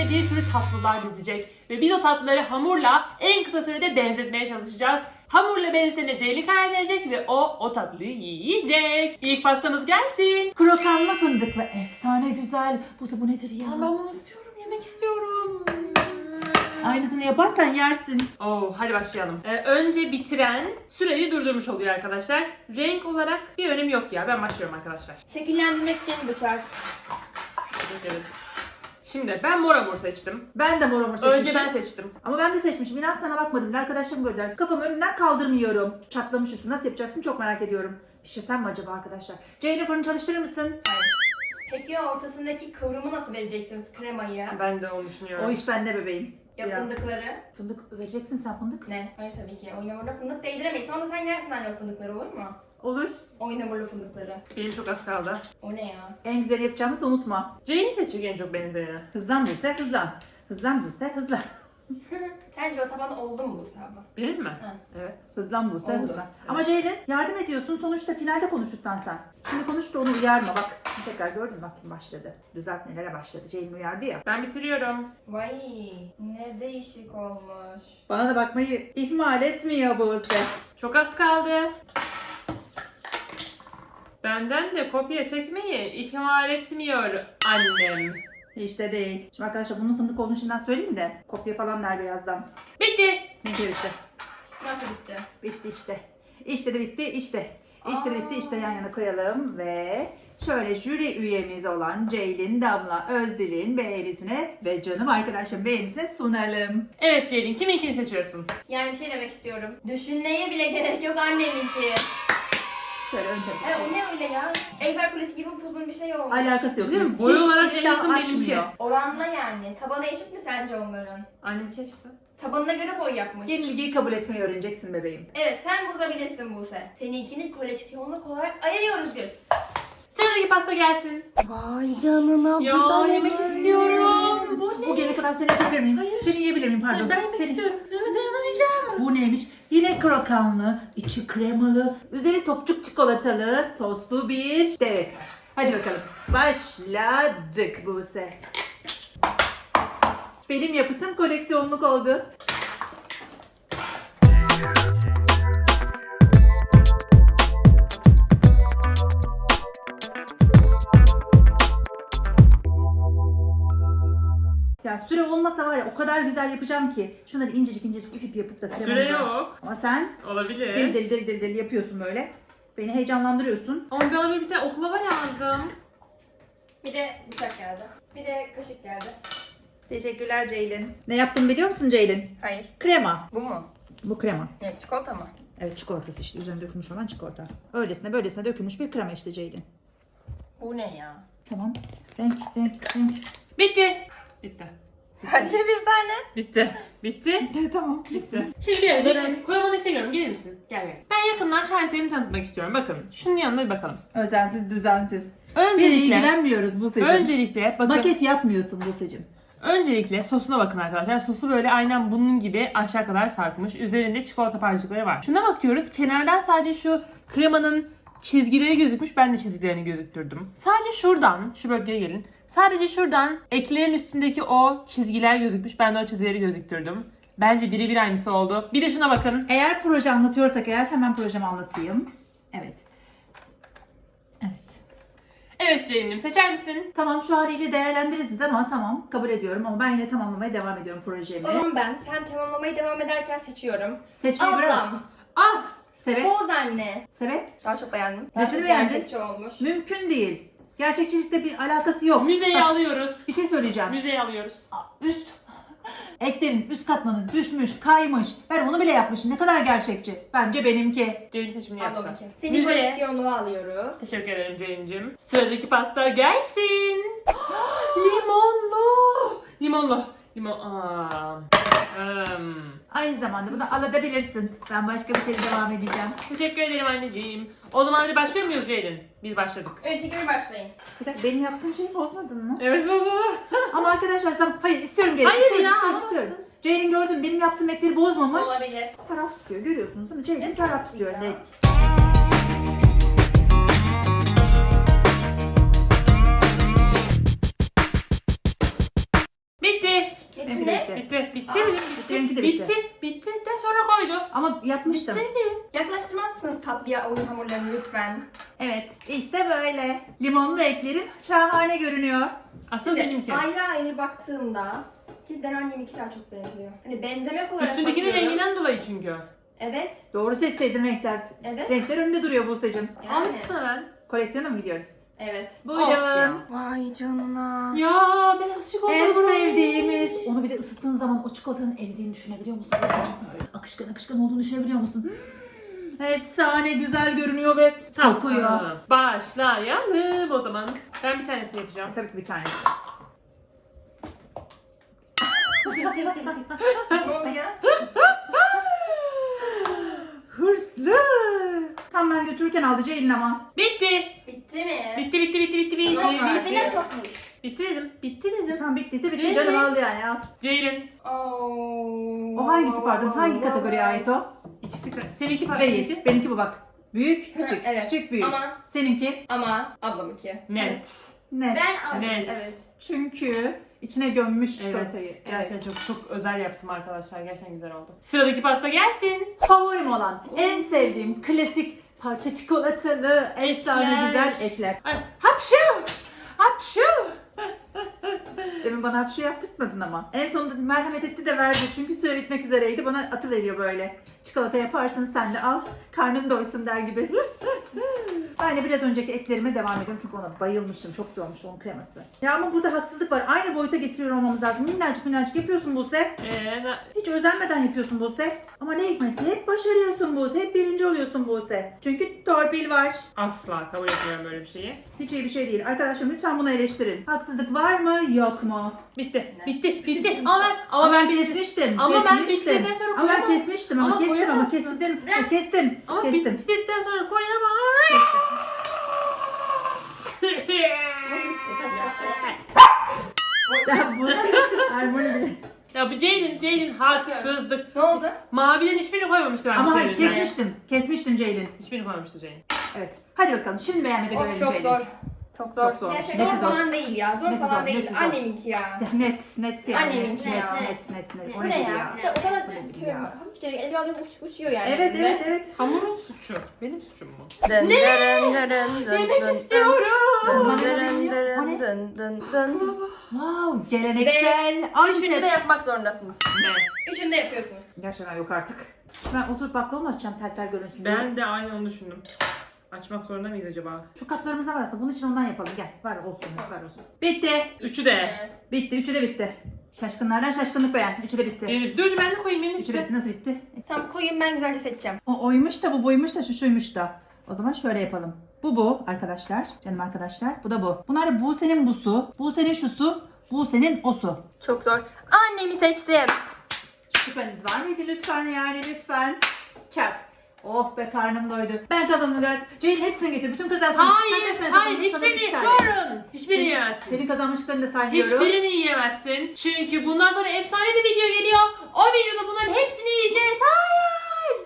üstüne bir sürü tatlılar dizecek. Ve biz o tatlıları hamurla en kısa sürede benzetmeye çalışacağız. Hamurla benzetene Ceylin karar verecek ve o o tatlıyı yiyecek. İlk pastamız gelsin. Krokanlı fındıklı efsane güzel. Bu da bu nedir ya? Aa, ben bunu istiyorum, yemek istiyorum. Aynısını yaparsan yersin. Oo, hadi başlayalım. Ee, önce bitiren süreyi durdurmuş oluyor arkadaşlar. Renk olarak bir önemi yok ya. Ben başlıyorum arkadaşlar. Şekillendirmek için bıçak. Evet. Şimdi ben mor hamur seçtim. Ben de mor hamur seçmişim. Önce ben seçtim. Ama ben de seçmişim. İnan sana bakmadım. bile. Arkadaşlarım gördüler. Kafamı önünden kaldırmıyorum. Çatlamış üstü. Nasıl yapacaksın çok merak ediyorum. Pişirsem mi acaba arkadaşlar? Ceylin fırını çalıştırır mısın? Peki ya ortasındaki kıvrımı nasıl vereceksiniz kremayı? Ben de onu düşünüyorum. O iş bende bebeğim. Ya Biraz. fındıkları? Fındık vereceksin sen fındık. Ne? Hayır tabii ki. Oyun hamuruna fındık değdiremeyiz. Sonra sen yersin anne o fındıkları olur mu? Olur. Oyun hamurlu fındıkları. Benim çok az kaldı. O ne ya? En güzel yapacağımızı unutma. Jane'i seçecek en çok benzeyeni. Hızlan Buse hızlan. Hızlan Buse hızlan. Sence o taban oldu mu bu sabah? Benim mi? Ha. Evet. Hızlan Buse Oldu. hızlan. Ama Ceylin yardım ediyorsun. Sonuçta finalde konuştuktan sen. Şimdi konuş da onu uyarma bak. Tekrar gördün mü? bak kim başladı. Düzeltmelere başladı. Ceylin uyardı ya. Ben bitiriyorum. Vay ne değişik olmuş. Bana da bakmayı ihmal etmiyor Buse. Çok az kaldı. Benden de kopya çekmeyi ihmal etmiyor annem. Hiç de değil. Şimdi arkadaşlar bunun fındık olduğunu şimdiden söyleyeyim de. Kopya falan der birazdan. Bitti. Ne gerisi? Nasıl bitti? Bitti işte. İşte de bitti işte. İşte de Aa. bitti işte yan yana koyalım ve şöyle jüri üyemiz olan Ceylin Damla Özdil'in beğenisine ve canım arkadaşım beğenisine sunalım. Evet Ceylin kiminkini seçiyorsun? Yani bir şey demek istiyorum. Düşünmeye bile gerek yok anneminki. Şöyle ön E tarafa. o ne öyle ya? Eyfel Kulesi gibi uzun bir şey olmuş. Alakası yok. Değil mi? Boy Hiç olarak en iştah yakın benimki. açmıyor. Oranla yani. Tabanı eşit mi sence onların? Annem keşke. Tabanına göre boy yapmış. Yenilgiyi kabul etmeyi öğreneceksin bebeğim. Evet sen bozabilirsin Buse. Seninkini koleksiyonluk olarak ayırıyoruz Gül. Sıradaki pasta gelsin. Vay canına Ya yemek istiyorum. Bu ne? Bu gelene kadar seni yapabilir miyim? Hayır. Seni yiyebilir miyim pardon? Ben yemek Seni- istiyorum. Döneme dayanamayacağım. Bu neymiş? Yine krokanlı, içi kremalı, üzeri topçuk çikolatalı, soslu bir dev. Hadi bakalım. Başladık Buse. Benim yapıtım koleksiyonluk oldu. Süre olmasa var ya o kadar güzel yapacağım ki. Şunları incecik incecik ip ip yapıp da kremalı. Süre yok. Ama sen Olabilir. deli deli deli deli deli yapıyorsun böyle. Beni heyecanlandırıyorsun. Ama bana bir de oklava lazım. Bir de bıçak geldi. Bir de kaşık geldi. Teşekkürler Ceylin. Ne yaptım biliyor musun Ceylin? Hayır. Krema. Bu mu? Bu krema. Ne çikolata mı? Evet çikolatası işte üzerine dökülmüş olan çikolata. Öylesine böylesine dökülmüş bir krema işte Ceylin. Bu ne ya? Tamam. Renk renk renk. Bitti. Bitti. Sadece bir tane. Bitti. Bitti. Evet tamam. Bitti. Şimdi önce koymanı istemiyorum. Gelir misin? Gel gel. Ben yakından şaheserimi tanıtmak istiyorum. Bakın. Şunun yanına bir bakalım. Özensiz düzensiz. Biz Öncelikle, ilgilenmiyoruz Buse'cim. öncelikle bakın. Maket yapmıyorsun Buse'cim. Öncelikle sosuna bakın arkadaşlar. Sosu böyle aynen bunun gibi aşağı kadar sarkmış. Üzerinde çikolata parçacıkları var. Şuna bakıyoruz. Kenardan sadece şu kremanın çizgileri gözükmüş. Ben de çizgilerini gözüktürdüm. Sadece şuradan, şu bölgeye gelin. Sadece şuradan eklerin üstündeki o çizgiler gözükmüş. Ben de o çizgileri gözüktürdüm. Bence birebir aynısı oldu. Bir de şuna bakın. Eğer proje anlatıyorsak eğer hemen projemi anlatayım. Evet. Evet. Evet Ceylin'im seçer misin? Tamam şu haliyle değerlendirirsiniz ama tamam kabul ediyorum ama ben yine tamamlamaya devam ediyorum projemi. O zaman ben sen tamamlamaya devam ederken seçiyorum. Seçmeyi bırak. Ablam. Ah! Sebep? Boz anne. Sebep? Daha çok beğendim. Nesini Daha çok beğendin? Gerçekçi olmuş. Mümkün değil. Gerçekçilikle bir alakası yok. Müzeyi Bak, alıyoruz. Bir şey söyleyeceğim. Müzeyi alıyoruz. Üst etlerin üst katmanı düşmüş, kaymış. Ben onu bile yapmışım. Ne kadar gerçekçi. Bence benimki. Ceylin seçimini yaptı. iki. Seni Müzeye. koleksiyonluğa alıyoruz. Teşekkür ederim Ceylin'cim. Sıradaki pasta gelsin. Limonlu. Limonlu. Limon. Aa. Hmm. Aynı zamanda bunu alabilirsin. Ben başka bir şeyle devam edeceğim. Teşekkür ederim anneciğim. O zaman hadi başlıyor muyuz Ceylin? Biz başladık. Önce gibi başlayın. Bir dakika benim yaptığım şeyi bozmadın mı? Evet bozuldu. Ama arkadaşlar sen hayır istiyorum geri. Hayır istiyorum, ya, istiyorum, istiyorum. Ceylin gördün benim yaptığım ekleri bozmamış. Olabilir. Taraf tutuyor görüyorsunuz değil mi? Ceylin taraf tutuyor. ya. Ne? birlikte. Bitti. Bitti. Aa, Bitti. Bitti. bitti. Bitti. De sonra koydu. Ama yapmıştım. Bitti. Yaklaştırmaz mısınız tatlıya oyun hamurlarını lütfen? Evet işte böyle. Limonlu eklerim şahane görünüyor. Asıl Şimdi benimki. ayrı ayrı baktığımda cidden anneminki daha çok benziyor. Hani benzemek olarak Üstündekinin bakıyorum. renginden dolayı çünkü. Evet, Doğru seçseydin renkler. evet. Renkler önünde duruyor Buse'cim. Yani. Almışsın hemen. Koleksiyona mı gidiyoruz? Evet. Buyurun. Vay canına. Ya beyaz çikolatalı En brownie. sevdiğimiz. Onu bir de ısıttığın zaman o çikolatanın eridiğini düşünebiliyor musun? Böyle akışkan akışkan olduğunu düşünebiliyor musun? Hmm, efsane güzel görünüyor ve kokuyor. Başlayalım o zaman. Ben bir tanesini yapacağım. E, tabii ki bir tanesi. ne oluyor? Hırslı. Tam ben götürürken aldı Ceylin ama. Bitti. Bitti mi? Bitti bitti bitti bitti bitti. Yok, bitti. dibine sokmuş. Bitti dedim. Bitti dedim. Tamam bittiyse bitti canım aldı yani al. Ceylin. Oo. O hangisi pardon? Hangi kategoriye ait o? İkisi seninki pardon. Değil. seninki. Benimki bu bak. Büyük, küçük. Evet. Küçük, büyük. Ama Seninki ama ablamınki. Net. net. Ben aldım. Evet. Evet. Çünkü içine gömmüş çikolatayı. Evet. Gerçekten çok çok özel yaptım arkadaşlar. Gerçekten güzel oldu. Sıradaki pasta gelsin. Favorim olan, en sevdiğim klasik parça çikolatalı, efsane güzel ekler. Ay, Hapşu! Hapşu! Demin bana hapşu yaptırtmadın ama. En sonunda merhamet etti de verdi çünkü süre bitmek üzereydi. Bana atı veriyor böyle. Çikolata yaparsın sen de al. Karnın doysun der gibi. ben de biraz önceki eklerime devam ediyorum çünkü ona bayılmıştım. Çok güzel olmuş onun kreması. Ya ama burada haksızlık var. Aynı boyuta getiriyor olmamız lazım. Minnacık minnacık yapıyorsun Buse. Ee, Hiç özenmeden yapıyorsun Buse. Ama ne hikmetse hep başarıyorsun Buse. Hep birinci oluyorsun Buse. Çünkü torpil var. asla kabul etmiyorum böyle bir şeyi. Hiç iyi bir şey değil. Arkadaşlar lütfen bunu eleştirin. Haksızlık var mı yok mu? Bitti. Bitti. Bitti. Ama ben ama, Ama ben ben kesmiştim. Ama ben kesmiştim. bittikten sonra Ama ben koyamam. kesmiştim ama, Ama kestim ama koyamazsın. kestim. E, kestim. ama kestim. bittikten sonra koyamam. Ya bu harmoni bile. ya bu Ceylin, Ceylin haksızlık. Ne oldu? Maviden hiçbirini koymamıştı ben Ama hayır kesmiştim. Kesmiştim Ceylin. Hiçbirini koymamıştı Ceylin. Evet. Hadi bakalım. Şimdi beğenmedi Of görelim çok Ceylin. zor. Çok zor. Çok zor. Gerçekten Nesi zor zor? falan değil ya. Zor Nesi falan zor? değil. Nesi zor? Anneminki ya. Net, net yani. Annemin Net, ne net, ya? net, net, net. O Bu ne ya? ya? Bir de o kadar ne diyorum ya? hafifçe elime alıyorum uç, uçuyor yani. Evet, evet, evet. Hamurun suçu. Benim suçum mu? Dın Ne? dırın dırın dın Yemek dın istiyorum. Dın Bana dırın ne diyor? O ne? dırın dın dın dın. Wow, geleneksel. Üçünü de Antep. yapmak zorundasınız. Ne? Üçünü de yapıyorsunuz. Gerçekten yok artık. Ben oturup baklava mı açacağım tel tel görünsün diye. Ben de aynı onu düşündüm. Açmak zorunda mıyız acaba? Şu katlarımıza varsa bunun için ondan yapalım. Gel var olsun var olsun. Bitti. Üçü de. Bitti. Üçü de bitti. Şaşkınlardan şaşkınlık beğen. Üçü de bitti. Benim, dur ben de koyayım benim Üçü de bitti. Nasıl bitti? Tamam koyun ben güzelce seçeceğim. O oymuş da bu buymuş da şu şuymuş da. O zaman şöyle yapalım. Bu bu arkadaşlar. Canım arkadaşlar. Bu da bu. Bunlar da Buse'nin busu. Buse'nin şusu. Buse'nin osu. Çok zor. Annemi seçtim. Şüpheniz var mıydı lütfen yani lütfen. Çak. Oh be karnım doydu. Ben kazandım artık. Ceylin hepsini getir. Bütün kazandım. Hayır, hayır hiçbirini durun. Hiçbirini yiyemezsin. Senin kazanmışlıklarını da saymıyoruz. Hiçbirini yiyemezsin. Çünkü bundan sonra efsane bir video geliyor. O videoda bunların hepsini yiyeceğiz. Hayır.